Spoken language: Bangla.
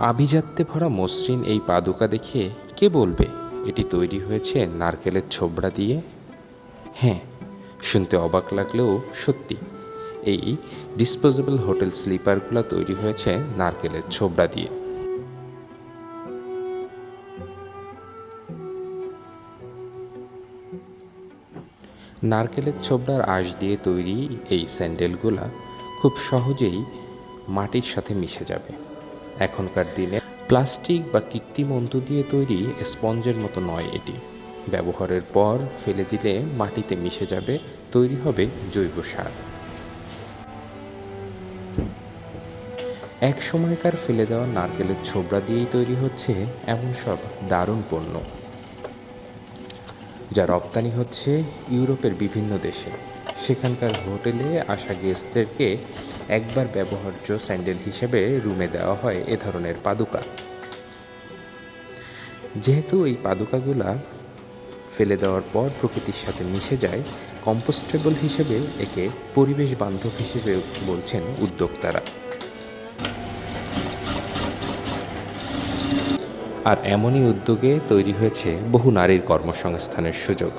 আভিজাত্যে ভরা মসৃণ এই পাদুকা দেখে কে বলবে, এটি তৈরি হয়েছে নারকেলের ছোবড়া দিয়ে? হ্যাঁ শুনতে অবাক লাগলেও সত্যি, এই ডিসপোজেবল হোটেল স্লিপারগুলো তৈরি হয়েছে নারকেলের ছোবড়া দিয়ে। নারকেলের ছোবড়ার আঁশ দিয়ে তৈরি এই স্যান্ডেলগুলা খুব সহজেই মাটির সাথে মিশে যাবে। এখনকার দিনে প্লাস্টিক বা কৃত্রিম অন্তু দিয়ে তৈরি স্পঞ্জের মতো নয় এটি। ব্যবহারের পর ফেলে দিলে মাটিতে মিশে যাবে, তৈরি হবে জৈব সার। এক সময়কার ফেলে দেওয়া নারকেলের ছোবড়া দিয়েই তৈরি হচ্ছে এমন সব দারুণ পণ্য। যা রপ্তানি হচ্ছে ইউরোপের বিভিন্ন দেশে। সেখানকার হোটেলে আসা গেস্টদেরকে একবার ব্যবহার্য স্যান্ডেল হিসেবে রুমে দেওয়া হয় এ ধরনের পাদুকা। যেহেতু এই পাদুকাগুলা ফেলে দেওয়ার পর প্রকৃতির সাথে মিশে যায়, কম্পোস্টেবল হিসেবে একে পরিবেশ বান্ধব হিসেবে বলছেন উদ্যোক্তারা। আর এমনই উদ্যোগে তৈরি হয়েছে বহু নারীর কর্মসংস্থানের সুযোগ।